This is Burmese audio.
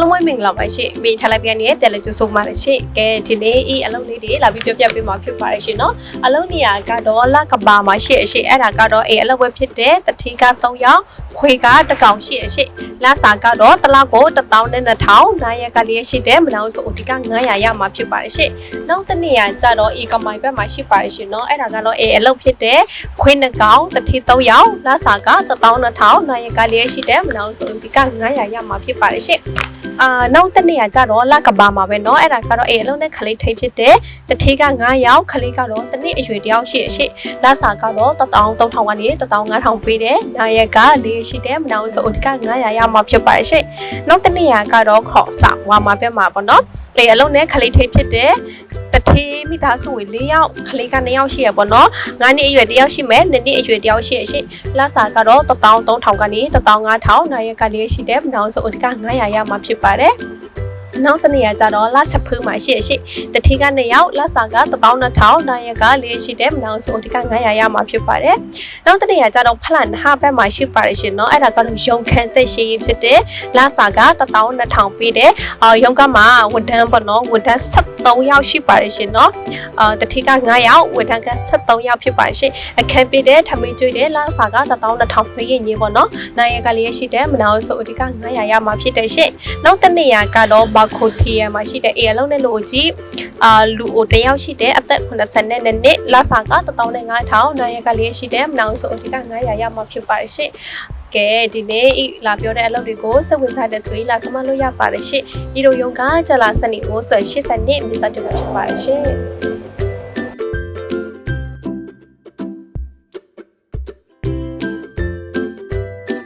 လုံးပဲမင်္ဂလာပါရှင်။မိထားလိုက်ပြန်နေတဲ့တယ်လီကျူဆိုပါရှင်။ကဲဒီနေ့ဤအလုံးလေးတွေလာပြီးပြပြပေးမှာဖြစ်ပါတယ်ရှင်နော်။အလုံးနေရာကတော့လကပါမှာရှိအရှိအဲ့ဒါကတော့အေးအလုံးပဲဖြစ်တဲ့တတိက3ယောက်ခွေကတကောင်ရှိအရှိလဆာကတော့တလောက်ကို1000နဲ့2000နိုင်ရကလေးရှိတဲ့မလောင်ဆိုအဓိက900ရမှာဖြစ်ပါတယ်ရှင်။နောက်တနေရာကျတော့အေးကမိုင်ဘက်မှာရှိပါတယ်ရှင်နော်။အဲ့ဒါကတော့အေးအလုံးဖြစ်တဲ့ခွေနှစ်ကောင်တတိ3ယောက်လဆာက1000 2000နိုင်ရကလေးရှိတဲ့မလောင်ဆိုအဓိက900ရမှာဖြစ်ပါတယ်ရှင်။ အာနောက်တစ်နေ့ကကြတော့လကဘာမှာပဲเนาะအဲ့ဒါကတော့အေးအလုံးနဲ့ခလေးထိပ်ဖြစ်တဲ့တထေးက9ယောက်ခလေးကတော့တစ်နှစ်အရွယ်တယောက်ရှိအရှိလစာကတော့13000ကနေ15000ပေးတယ်နာရက်ကလေးရှိတဲ့မနာဘူးဆိုအဓိက900ရမှာဖြစ်ပါရဲ့ရှိနောက်တစ်နေ့ကကတော့ခေါ်စာဝါမှာပြတ်မှာပေါ့เนาะအေးအလုံးနဲ့ခလေးထိပ်ဖြစ်တဲ့တ ဖေးမိသားစုဝင်၄ယောက်ကလေးက၂ယောက်ရှိရပေါ့နော်9နှစ်အရွယ်၁ယောက်ရှိမယ်2နှစ်အရွယ်၁ယောက်ရှိရရှိလစာကတော့13000ကနေ15000နိုင်ရကလေးရှိတယ်နောက်ဆုံးအဓိက900ရမှာဖြစ်ပါတယ် နောက်တစ်နေရာကျတော့လချက်ဖူးမှာရှိရရှိတတိကနှစ်ယောက်လစာက12000နာရက်ကလေးရှိတဲ့မနောင်စုအဓိက900ရမှာဖြစ်ပါတယ်နောက်တစ်နေရာကျတော့ဖလန်ဟာဘက်မှာရှိပါတယ်ရှင်เนาะအဲ့ဒါကတော့ရုံခန်းသက်ရှိရေးဖြစ်တဲ့လစာက12000ပေးတယ်အော်ရုံကမှာဝန်ထမ်းပေါ့နော်ဝန်ထမ်း73ယောက်ရှိပါတယ်ရှင်เนาะအာတတိက9ယောက်ဝန်ထမ်းက73ယောက်ဖြစ်ပါတယ်ရှင်အခန်းပေးတဲ့ထမင်းကျွေးတဲ့လစာက12000စရင်ကြီးပေါ့နော်နာရက်ကလေးရှိတဲ့မနောင်စုအဓိက900ရမှာဖြစ်တယ်ရှင် နောက်တစ်နေရာကတော့ ဘာခိုတီယမှာရှိတဲ့အေအလုံးနဲ့လို့ကြီးအာလူအိုတယောက်ရှိတဲ့အသက်80နဲ့နှစ်လစာက15000နာရက်ကလေးရှိတဲ့မနောင်ဆိုအဓိက900ရမှာဖြစ်ပါတယ်ရှင့်ကဲဒီနေ့ဤလာပြောတဲ့အလုပ်တွေကိုစက်ဝင်စားတဲ့ဆိုရင်လာစမလို့ရပါတယ်ရှင့်ဤတို့ယုံကကြလာစနေကိုဆို80နှစ်မြေသားတင်မှာဖြစ်ပါတယ်ရှင့်